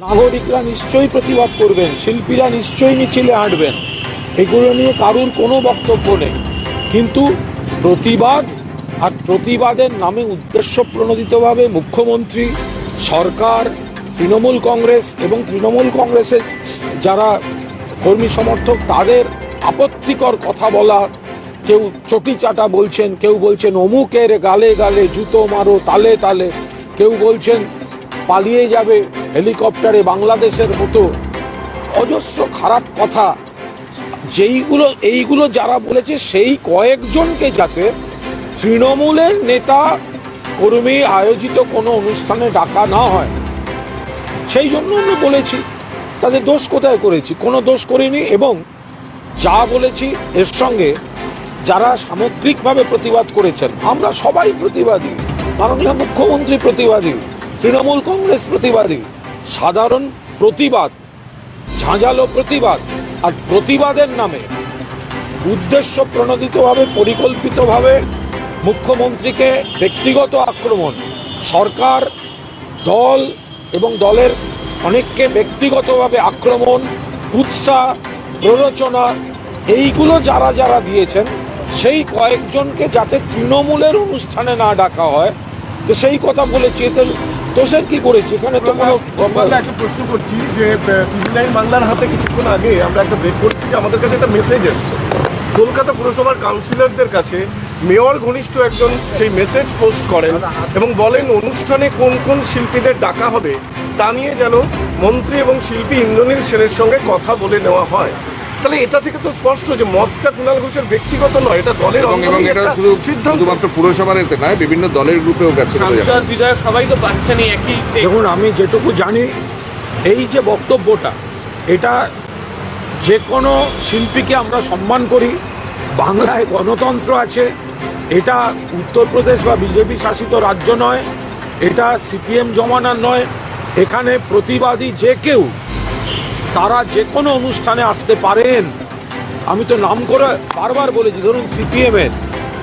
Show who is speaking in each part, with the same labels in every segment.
Speaker 1: নাগরিকরা নিশ্চয়ই প্রতিবাদ করবেন, শিল্পীরা নিশ্চয়ই মিছিলে হাঁটবেন। এগুলো নিয়ে কারুর কোনো বক্তব্য নেই। কিন্তু প্রতিবাদ আর প্রতিবাদের নামে উদ্দেশ্য প্রণোদিতভাবে মুখ্যমন্ত্রী, সরকার, তৃণমূল কংগ্রেস এবং তৃণমূল কংগ্রেসের যারা কর্মী সমর্থক, তাদের আপত্তিকর কথা বলা, কেউ চটি চাটা বলছেন, কেউ বলছেন, অমুকের গালে গালে জুতো মারো, তালে তালে। কেউ বলছেন পালিয়ে যাবে হেলিকপ্টারে বাংলাদেশের মতো। অজস্র খারাপ কথা। যেইগুলো, এইগুলো যারা বলেছে, সেই কয়েকজনকে যাতে তৃণমূলের নেতা কর্মী আয়োজিত কোনো অনুষ্ঠানে ডাকা না হয়। সেই জন্য আমি বলেছি, তাদের দোষ কোথায় করেছি? কোনো দোষ করিনি এবং যা বলেছি, এর সঙ্গে যারা সামগ্রিকভাবে প্রতিবাদ করেছেন, আমরা সবাই প্রতিবাদী। মাননীয় মুখ্যমন্ত্রী প্রতিবাদী। তৃণমূল কংগ্রেস প্রতিবাদী, সাধারণ প্রতিবাদ, ঝাঁঝালো প্রতিবাদ আর প্রতিবাদের নামে উদ্দেশ্য প্রণোদিতভাবে, পরিকল্পিতভাবে মুখ্যমন্ত্রীকে ব্যক্তিগত আক্রমণ, সরকার, দল এবং দলের অনেককে ব্যক্তিগতভাবে আক্রমণ উৎসাহ প্ররোচনা, এইগুলো যারা যারা দিয়েছেন, সেই কয়েকজনকে যাতে তৃণমূলের অনুষ্ঠানে না ডাকা হয়, তো সেই কথা বলেছি। এতে দোষের কি করেছি এখানে তো কোনো
Speaker 2: আমরা একটা প্রশ্ন করছি যে টিভি নাইন বাংলার হাতে কিছুক্ষণ আগে আমরা একটা ব্রেক করছি যে আমাদের কাছে একটা মেসেজ এসছে। কলকাতা পুরসভার কাউন্সিলরদের কাছে মেয়র ঘনিষ্ঠ একজন সেই মেসেজ পোস্ট করেন এবং বলেন অনুষ্ঠানে কোন কোন শিল্পীদের ডাকা হবে তা নিয়ে যেন মন্ত্রী এবং শিল্পী ইন্দ্রনীল সেনের সঙ্গে কথা বলে নেওয়া হয়। তাহলে এটা থেকে তো স্পষ্ট যে মতটা কুণাল ঘোষের ব্যক্তিগত নয় এটা দলের
Speaker 3: এবং এবং এটা শুধু শুধুমাত্র পুরসভার এতে নয় বিভিন্ন দলের গ্রুপেও গেছে
Speaker 4: সাংসদ বিধায়ক সবাই তো পাচ্ছেন একই।
Speaker 1: দেখুন আমি যেটুকু জানি এই যে বক্তব্যটা এটা যে কোনো শিল্পীকে আমরা সম্মান করি বাংলায় গণতন্ত্র আছে এটা উত্তরপ্রদেশ বা বিজেপি শাসিত রাজ্য নয় এটা সিপিএম জমানার নয় এখানে প্রতিবাদী যে কেউ তারা যে কোনো অনুষ্ঠানে আসতে পারেন। আমি তো নাম করে বারবার বলেছি, ধরুন সিপিএমের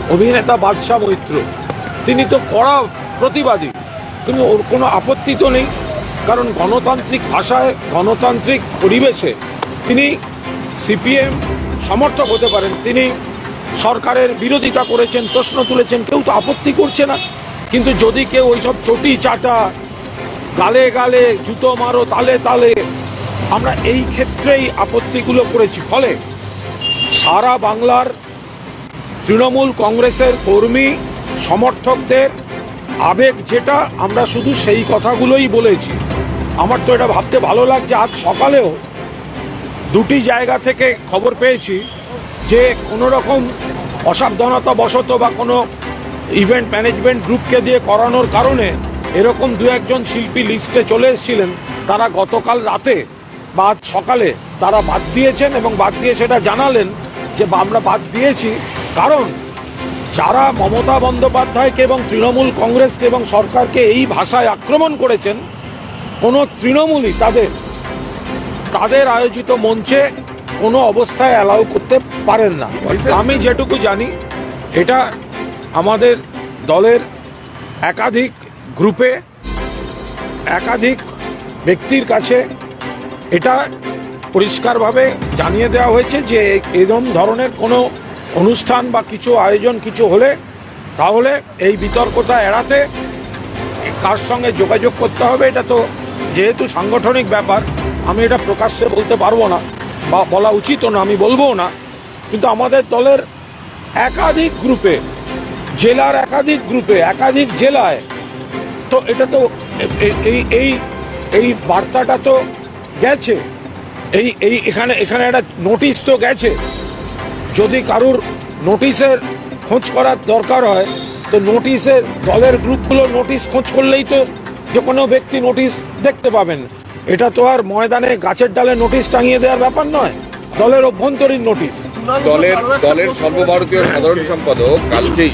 Speaker 1: অভিনেতা বাদশাহ মৈত্র। তিনি তো কড়া প্রতিবাদী। কিন্তু ওর কোনো আপত্তি তো নেই। কারণ গণতান্ত্রিক ভাষায়, গণতান্ত্রিক পরিবেশে তিনি সিপিএম সমর্থক হতে পারেন। তিনি সরকারের বিরোধিতা করেছেন, প্রশ্ন তুলেছেন, কেউ তো আপত্তি করছে না। কিন্তু যদি কেউ ওইসব চটি চাটা গালে গালে জুতো মারো, তালে তালে আমরা এই ক্ষেত্রেই আপত্তিগুলো করেছি। ফলে সারা বাংলার তৃণমূল কংগ্রেসের কর্মী, সমর্থকদের আবেগ যেটা, আমরা শুধু সেই কথাগুলোই বলেছি। আমার তো এটা ভাবতে ভালো লাগছে, আজ সকালেও দুটি জায়গা থেকে খবর পেয়েছি যে কোনো রকম অসাবধানতা বশত বা কোনো ইভেন্ট ম্যানেজমেন্ট গ্রুপকে দিয়ে করানোর কারণে এরকম দু একজন শিল্পী লিস্টে চলে এসেছিলেন। তারা গতকাল রাতে বা সকালে তারা বাদ দিয়েছেন এবং বাদ দিয়ে সেটা জানালেন যে আমরা বাদ দিয়েছি। কারণ যারা মমতা বন্দ্যোপাধ্যায়কে এবং তৃণমূল কংগ্রেসকে এবং সরকারকে এই ভাষায় আক্রমণ করেছেন, কোনো তৃণমূলই তাদের তাদের আয়োজিত মঞ্চে কোনো অবস্থায় অ্যালাউ করতে পারেন না। আমি যেটুকু জানি, এটা আমাদের দলের একাধিক গ্রুপে, একাধিক ব্যক্তির কাছে এটা পরিষ্কারভাবে জানিয়ে দেওয়া হয়েছে যে এরকম ধরনের কোনো অনুষ্ঠান বা কিছু আয়োজন কিছু হলে তাহলে এই বিতর্কতা এড়াতে কার সঙ্গে যোগাযোগ করতে হবে, এটা তো যেহেতু সাংগঠনিক ব্যাপার, আমি এটা প্রকাশ্যে বলতে পারব না বা বলা উচিত না, আমি বলব না। কিন্তু আমাদের দলের একাধিক গ্রুপে, জেলার একাধিক গ্রুপে, একাধিক জেলায়, তো এটা তো এই এই এই বার্তাটা তো গেছে। এই এই, এখানে এখানে একটা নোটিশ তো গেছে। যদি কারুর নোটিশের খোঁজ করার দরকার হয়, তো নোটিশের দলের গ্রুপগুলো নোটিশ খোঁজ করলেই তো যে কোনো ব্যক্তি নোটিশ দেখতে পাবেন। এটা তো আর ময়দানে গাছের ডালে নোটিশ টাঙিয়ে দেওয়ার ব্যাপার নয়। দলের অভ্যন্তরীণ নোটিশ
Speaker 3: দলের দলের সর্বভারতীয় সাধারণ সম্পাদক কালকেই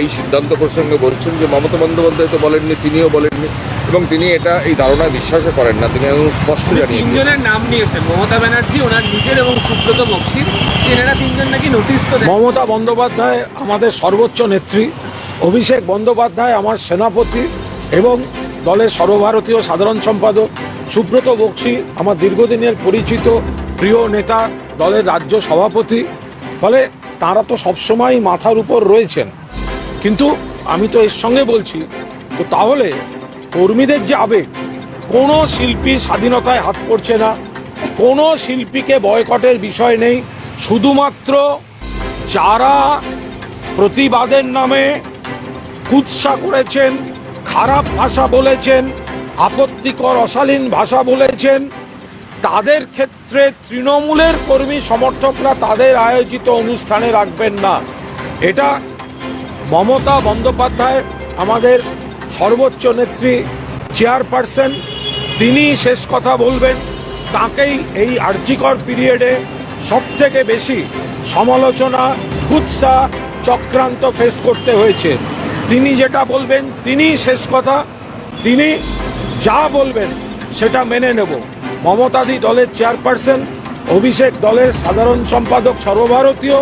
Speaker 3: এই সিদ্ধান্ত প্রসঙ্গে বলছেন যে মমতা বন্দ্যোপাধ্যায় তো বলেননি, তিনিও বলেননি। এবং তিনি এটা এই ধারণা বিশ্বাসও করেন না তিনি স্পষ্ট জানিয়ে
Speaker 4: তিনজনের নাম নিয়েছেন মমতা ব্যানার্জি ওনার নিজের এবং সুব্রত বক্সির। এনারা তিনজন নাকি নোটিশ তো
Speaker 1: মমতা বন্দ্যোপাধ্যায় আমাদের সর্বোচ্চ নেত্রী অভিষেক বন্দ্যোপাধ্যায় আমার সেনাপতি এবং দলের সর্বভারতীয় সাধারণ সম্পাদক সুব্রত বক্সি আমার দীর্ঘদিনের পরিচিত প্রিয় নেতা দলের রাজ্য সভাপতি। ফলে তারা তো সবসময় মাথার উপর রয়েছেন। কিন্তু আমি তো এর সঙ্গে বলছি তো তাহলে কর্মীদের যে আবেগ, কোনো শিল্পী স্বাধীনতায় হাত পড়ছে না, কোনো শিল্পীকে বয়কটের বিষয় নেই, শুধুমাত্র যারা প্রতিবাদের নামে কুৎসা করেছেন, খারাপ ভাষা বলেছেন, আপত্তিকর অশালীন ভাষা বলেছেন, তাদের ক্ষেত্রে তৃণমূলের কর্মী সমর্থকরা তাদের আয়োজিত অনুষ্ঠানে রাখবেন না। এটা মমতা বন্দ্যোপাধ্যায়, আমাদের সর্বোচ্চ নেত্রী চেয়ারপারসন, তিনি শেষ কথা বলবেন। তাকেই এই আর্জিকর পিরিয়ডে সব থেকে বেশি সমালোচনা কুৎসা চক্রান্ত ফেস করতে হয়েছে। তিনি যেটা বলবেন, তিনি শেষ কথা, তিনি যা বলবেন, সেটা মেনে নেব। মমতাদি দলের চেয়ারপারসন, অভিষেক দলের সাধারণ সম্পাদক সর্বভারতীয়,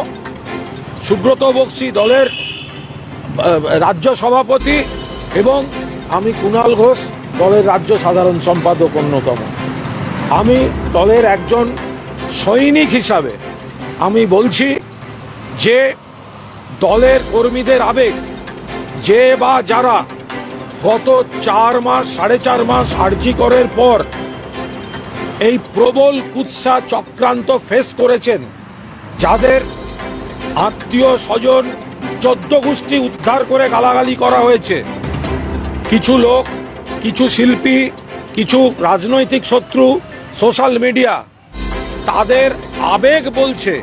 Speaker 1: সুব্রত বক্সি দলের রাজ্য সভাপতি এবং আমি কুণাল ঘোষ দলের রাজ্য সাধারণ সম্পাদক অন্যতম। আমি দলের একজন সৈনিক হিসাবে আমি বলছি যে দলের কর্মীদের আবেগ, যে বা যারা গত চার মাস, সাড়ে চার মাস আর্জি করার পর এই প্রবল কুৎসা চক্রান্ত ফেস করেছেন, যাদের আত্মীয় স্বজন চোদ্দ গোষ্ঠী উদ্ধার করে গালাগালি করা হয়েছে। কিছু লোক, কিছু শিল্পী, কিছু রাজনৈতিক শত্রু, সোশ্যাল মিডিয়া, তাদের আবেগ বলছে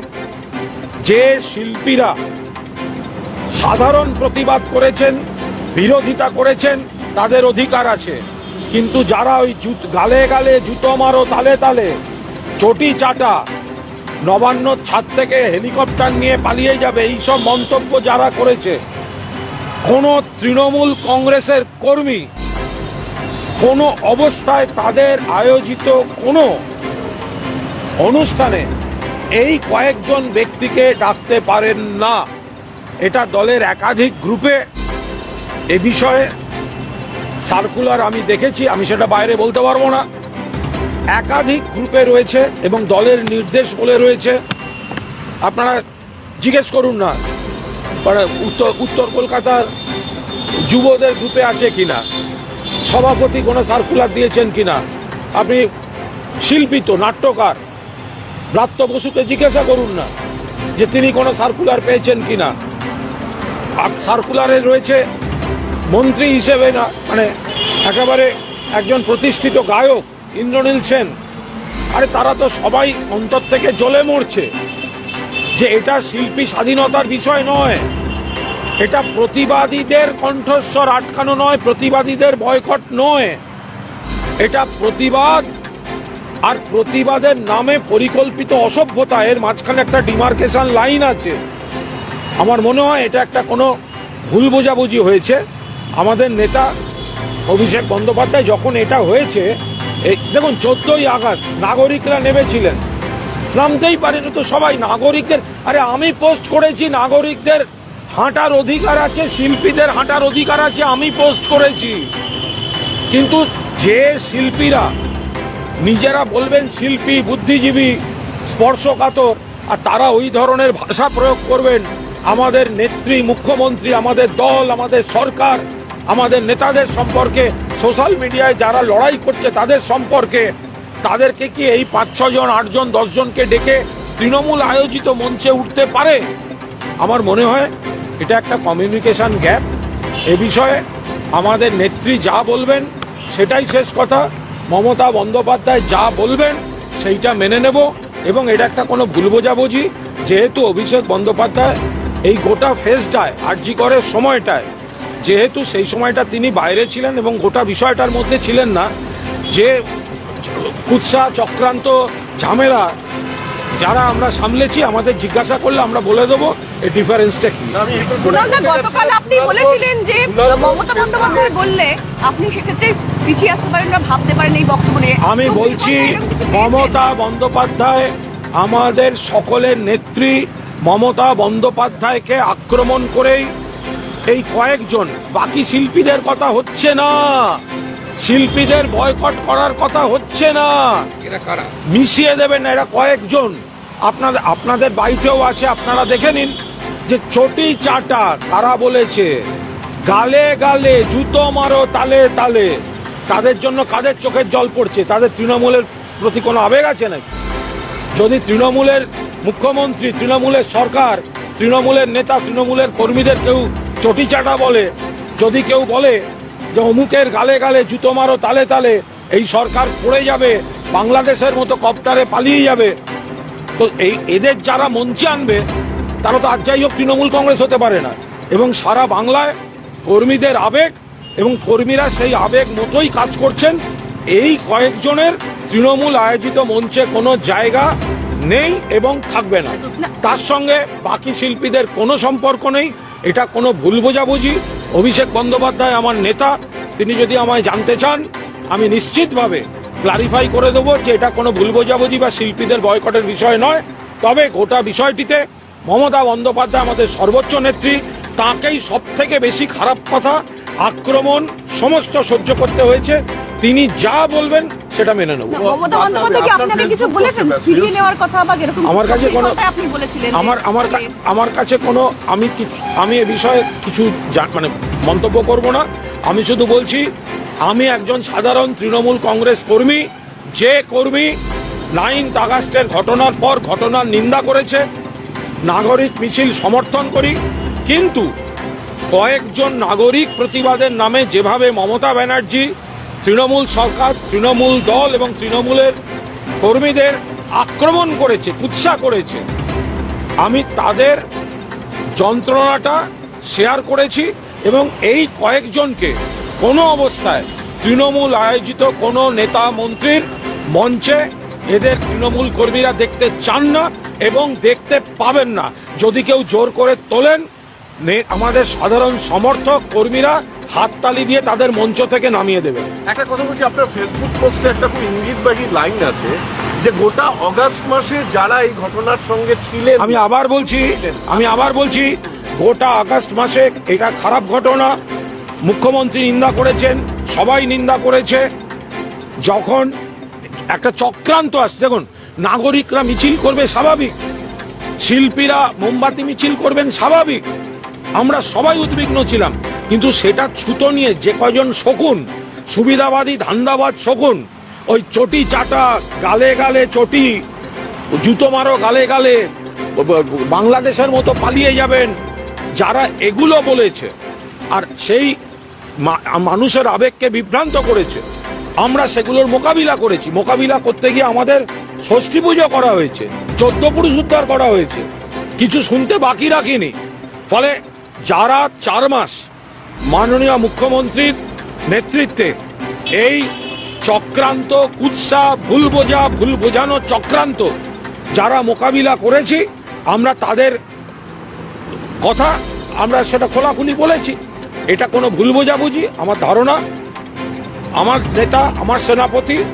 Speaker 1: যে শিল্পীরা সাধারণ প্রতিবাদ করেছেন, বিরোধিতা করেছেন, তাদের অধিকার আছে। কিন্তু যারা ওই জুত, গালে গালে জুতো মারো, তালে তালে, চটি চাটা, নবান্ন ছাদ থেকে হেলিকপ্টার নিয়ে পালিয়ে যাবে, এইসব মন্তব্য যারা করেছে কোনো তৃণমূল কংগ্রেসের কর্মী কোনো অবস্থায় তাদের আয়োজিত কোনো অনুষ্ঠানে এই কয়েকজন ব্যক্তিকে ডাকতে পারেন না। এটা দলের একাধিক গ্রুপে এ বিষয়ে সার্কুলার আমি দেখেছি, আমি সেটা বাইরে বলতে পারব না। একাধিক গ্রুপে রয়েছে এবং দলের নির্দেশ বলে রয়েছে। আপনারা জিজ্ঞেস করুন না। উত্তর উত্তর কলকাতার যুবদের গ্রুপে আছে কিনা? সভাপতি কোনো সার্কুলার দিয়েছেন কিনা? আপনি শিল্পী তো, নাট্যকার। ব্রাত্য বসুকে জিজ্ঞাসা করুন না যে তিনি কোনো সার্কুলার পেয়েছেন কিনা। আর সার্কুলারে রয়েছে মন্ত্রী হিসেবে না মানে একেবারে একজন প্রতিষ্ঠিত গায়ক, ইন্দ্রনীল সেন। আরে তারা তো সবাই অন্তর থেকে জ্বলে মরছে। যে এটা শিল্পী স্বাধীনতার বিষয় নয়। এটা প্রতিবাদীদের কণ্ঠস্বর আটকানো নয়, প্রতিবাদীদের বয়কট নয়। এটা প্রতিবাদ আর প্রতিবাদের নামে পরিকল্পিত অসভ্যতা, এর মাঝখানে একটা ডিমার্কেশন লাইন আছে। আমার মনে হয় এটা একটা কোনো ভুল বোঝাবুঝি হয়েছে। আমাদের নেতা অভিষেক বন্দ্যোপাধ্যায় যখন এটা হয়েছে, এই দেখুন, চোদ্দই আগস্ট নাগরিকরা নেমেছিলেন। নামতেই পারেনি তো সবাই, নাগরিকদের, আরে আমি পোস্ট করেছি, নাগরিকদের হাঁটার অধিকার আছে, শিল্পীদের হাঁটার অধিকার আছে, আমি পোস্ট করেছি। কিন্তু যে শিল্পীরা নিজেরা বলবেন শিল্পী, বুদ্ধিজীবী, স্পর্শকাতর, আর তারা ওই ধরনের ভাষা প্রয়োগ করবেন, আমাদের নেত্রী, মুখ্যমন্ত্রী, আমাদের দল, আমাদের সরকার, আমাদের নেতাদের সম্পর্কে, সোশ্যাল মিডিয়ায় যারা লড়াই করছে তাদের সম্পর্কে, তাদেরকে কি এই পাঁচ ছজন আটজন দশজনকে ডেকে তৃণমূল আয়োজিত মঞ্চে উঠতে পারে? আমার মনে হয় এটা একটা কমিউনিকেশান গ্যাপ এ বিষয়ে আমাদের নেত্রী যা বলবেন, সেটাই শেষ কথা। মমতা বন্দ্যোপাধ্যায় যা বলবেন, সেইটা মেনে নেব এবং এটা একটা কোনো ভুল বোঝাবুঝি। যেহেতু অভিষেক বন্দ্যোপাধ্যায় এই গোটা ফেসটায় আরজি করের সময়টায়, যেহেতু সেই সময়টা তিনি বাইরে ছিলেন এবং গোটা বিষয়টার মধ্যে ছিলেন না, যে কুৎসা চক্রান্ত ঝামেলা যারা আমরা সামলেছি আমাদের জিজ্ঞাসা করলে আমরা বলে দেবো এই ডিফারেন্সটা কি
Speaker 5: গতকাল আপনি বলেছিলেন যে মমতা বন্দ্যোপাধ্যায় বললে আপনি সেক্ষেত্রে পিছিয়ে আসতে পারেন না ভাবতে পারেন এই বক্তব্য নিয়ে।
Speaker 1: আমি বলছি? মমতা বন্দ্যোপাধ্যায় আমাদের সকলের নেত্রী। মমতা বন্দ্যোপাধ্যায়কে আক্রমণ করেই এই কয়েকজন বাকি শিল্পীদের কথা হচ্ছে না। শিল্পীদের বয়কট করার কথা হচ্ছে না। মিশিয়ে দেবেন না এরা কয়েকজন। আপনাদের আপনাদের বাড়িতেও আছে আপনারা দেখে নিন যে চটি চাটা তারা বলেছে গালে গালে জুতো মারো তালে তালে। তাদের জন্য কাদের চোখের জল পড়ছে? তাদের তৃণমূলের প্রতি কোনো আবেগ আছে নাকি? যদি তৃণমূলের মুখ্যমন্ত্রী তৃণমূলের সরকার তৃণমূলের নেতা তৃণমূলের কর্মীদের কেউ চটি চাটা বলে যদি কেউ বলে যে অমুকের গালে গালে জুতো মারো তালে তালে এই সরকার পড়ে যাবে বাংলাদেশের মতো কপ্টারে পালিয়ে যাবে। তো এই এদের যারা মঞ্চে আনবে তারা তো আর যাই হোক তৃণমূল কংগ্রেস হতে পারে না। এবং সারা বাংলায় কর্মীদের আবেগ এবং কর্মীরা সেই আবেগ মতোই কাজ করছেন এই কয়েকজনের তৃণমূল আয়োজিত মঞ্চে কোনো জায়গা নেই এবং থাকবে না। তার সঙ্গে বাকি শিল্পীদের কোনো সম্পর্ক নেই এটা কোনো ভুল বোঝাবুঝি। অভিষেক বন্দ্যোপাধ্যায় আমার নেতা, তিনি যদি আমায় জানতে চান, আমি নিশ্চিতভাবে ক্লারিফাই করে দেবো যে এটা কোনো ভুল বোঝাবুঝি বা শিল্পীদের বয়কটের বিষয় নয়। তবে গোটা বিষয়টিতে মমতা বন্দ্যোপাধ্যায় আমাদের সর্বোচ্চ নেত্রী, তাকেই সব থেকে বেশি খারাপ কথা, আক্রমণ, সমস্ত সহ্য করতে হয়েছে। তিনি যা বলবেন সেটা মেনে নেব। আমার কাছে কোনো- আমার আমার আমার কাছে কোনো আমি আমি এ বিষয়ে কিছু মানে মন্তব্য করব না। আমি শুধু বলছি আমি একজন সাধারণ তৃণমূল কংগ্রেস কর্মী যে কর্মী নাইন্থ আগস্টের ঘটনার পর ঘটনার নিন্দা করেছে নাগরিক মিছিল সমর্থন করি কিন্তু কয়েকজন নাগরিক প্রতিবাদের নামে যেভাবে মমতা ব্যানার্জি তৃণমূল সরকার, তৃণমূল দল এবং তৃণমূলের কর্মীদের আক্রমণ করেছে, কুৎসা করেছে। আমি তাদের যন্ত্রণাটা শেয়ার করেছি এবং এই কয়েকজনকে কোনো অবস্থায় তৃণমূল আয়োজিত কোনো নেতা মন্ত্রীর মঞ্চে এদের তৃণমূল কর্মীরা দেখতে চান না এবং দেখতে পাবেন না। যদি কেউ জোর করে তোলেন আমাদের সাধারণ সমর্থক কর্মীরা হাততালি দিয়ে তাদের মঞ্চ থেকে নামিয়ে দেবে।
Speaker 2: একটা কথা বলছি আপনার ফেসবুক পোস্টে একটা খুব ইঙ্গিতবাহী লাইন আছে যে গোটা অগাস্ট মাসে যারা এই ঘটনার সঙ্গে ছিলেন
Speaker 1: আমি আবার বলছি আমি আবার বলছি গোটা আগস্ট মাসে এটা খারাপ ঘটনা। মুখ্যমন্ত্রী নিন্দা করেছেন সবাই নিন্দা করেছে। যখন একটা চক্রান্ত আসছে দেখুন নাগরিকরা মিছিল করবে স্বাভাবিক শিল্পীরা মোমবাতি মিছিল করবেন স্বাভাবিক। আমরা সবাই উদ্বিগ্ন ছিলাম। কিন্তু সেটা ছুতো নিয়ে যে কয়জন শকুন, সুবিধাবাদী ধান্দাবাদ শকুন, ওই চটি চাটা গালে গালে চটি, জুতো মারো গালে গালে বাংলাদেশের মতো পালিয়ে যাবেন, যারা এগুলো বলেছে। আর সেই মানুষের আবেগকে বিভ্রান্ত করেছে। আমরা সেগুলোর মোকাবিলা করেছি। মোকাবিলা করতে গিয়ে আমাদের ষষ্ঠী পুজো করা হয়েছে, চোদ্দ পুরুষ উদ্ধার করা হয়েছে। কিছু শুনতে বাকি রাখিনি। ফলে যারা চার মাস মাননীয় মুখ্যমন্ত্রীর নেতৃত্বে এই চক্রান্ত কুৎসা ভুল বোঝা ভুল বোঝানো চক্রান্ত যারা মোকাবিলা করেছি, আমরা তাদের কথা আমরা সেটা খোলাখুলি বলেছি। এটা কোনো ভুল বোঝাবুঝি আমার ধারণা। আমার নেতা, আমার সেনাপতি,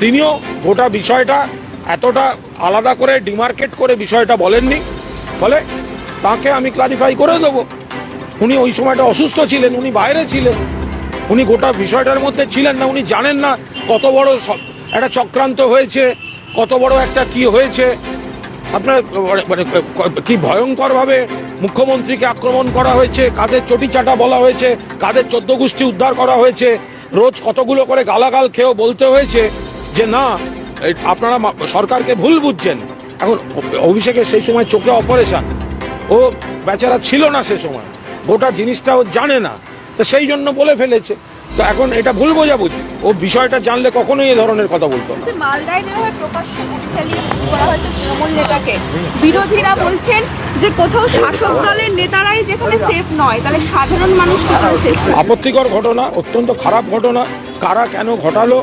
Speaker 1: তিনিও গোটা বিষয়টা এতটা আলাদা করে, ডিমার্কেট করে বিষয়টা বলেননি। ফলে তাকে আমি ক্লারিফাই করে দেবো। উনি ওই সময়টা অসুস্থ ছিলেন, উনি বাইরে ছিলেন। উনি গোটা বিষয়টার মধ্যে ছিলেন না, উনি জানেন না কত বড় একটা চক্রান্ত হয়েছে, কত বড় একটা কি হয়েছে। আপনার, মানে- মানে কি ভয়ঙ্করভাবে মুখ্যমন্ত্রীকে আক্রমণ করা হয়েছে, কাদের চটি চাটা বলা হয়েছে, কাদের চোদ্দ গোষ্ঠী উদ্ধার করা হয়েছে, রোজ কতগুলো করে গালাগাল খেয়েও বলতে হয়েছে যে, না আপনারা সরকারকে ভুল বুঝছেন। এখন অভিষেকের সেই সময় চোখে অপারেশন। ও বেচারা ছিল না সে সময়। গোটা জিনিসটা ও জানে না। তো সেই জন্য বলে ফেলেছে। তো এখন এটা ভুল বোঝাবুঝি। ও বিষয়টা জানলে কখনোই এ ধরনের কথা বলতো না।
Speaker 5: মালদায় যেভাবে প্রকাশ্যে হুঁশিয়ারি করা হয়েছে তৃণমূল নেতাকে। বিরোধীরা বলছেন যে কোথাও শাসক দলের নেতারাই যেখানে সেফ নয় তাহলে সাধারণ মানুষ কোথাও সেফ
Speaker 1: আপত্তিকর ঘটনা অত্যন্ত খারাপ ঘটনা। কারা কেন ঘটালো?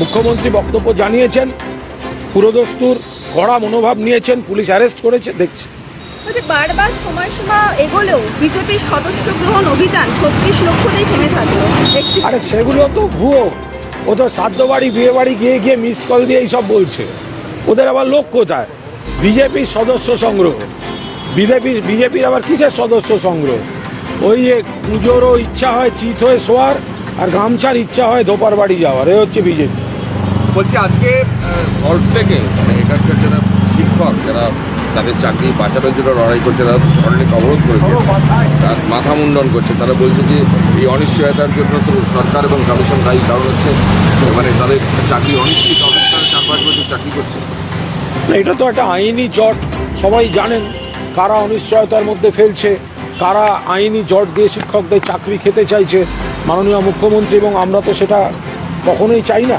Speaker 1: মুখ্যমন্ত্রী বক্তব্য জানিয়েছেন। পুরোদস্তুর কড়া মনোভাব নিয়েছেন। পুলিশ অ্যারেস্ট করেছে দেখছি।
Speaker 5: বলছে বারবার সময়সীমা এগোলেও বিজেপির সদস্য গ্রহণ অভিযান ছত্রিশ লক্ষতেই থেমে থাকল।
Speaker 1: আরে সেগুলো তো ভুয়ো। ও তো শ্রাদ্ধ বাড়ি বিয়ে বাড়ি গিয়ে গিয়ে মিসড কল দিয়ে এইসব বলছে। ওদের আবার লোক কোথায়? বিজেপির সদস্য সংগ্রহ। বিজেপি বিজেপির আবার কিসের সদস্য সংগ্রহ? ওই যে পুজোরও ইচ্ছা হয় চিত হয়ে শোয়ার আর গামছার ইচ্ছা হয় ধোপার বাড়ি যাওয়ার। এ হচ্ছে বিজেপি।
Speaker 3: বলছি আজকে সল্ট থেকে মানে এখানকার যারা শিক্ষক যারা তাদের চাকরি বাঁচানোর জন্য লড়াই করছে, তারা সরণিক অবরোধ করেছে। তারা মাথা মুন্ডন করছে। তারা বলছে যে এই অনিশ্চয়তার জন্য তো সরকার এবং কমিশন দায়ী, কারণ হচ্ছে মানে তাদের চাকরি অনিশ্চিত অবস্থায় চার পাঁচ বছর চাকরি করছে।
Speaker 1: এটা তো একটা আইনি জট, সবাই জানেন কারা অনিশ্চয়তার মধ্যে ফেলছে, কারা আইনি জট দিয়ে শিক্ষকদের চাকরি খেতে চাইছে। মাননীয় মুখ্যমন্ত্রী এবং আমরা তো সেটা কখনোই চাই না।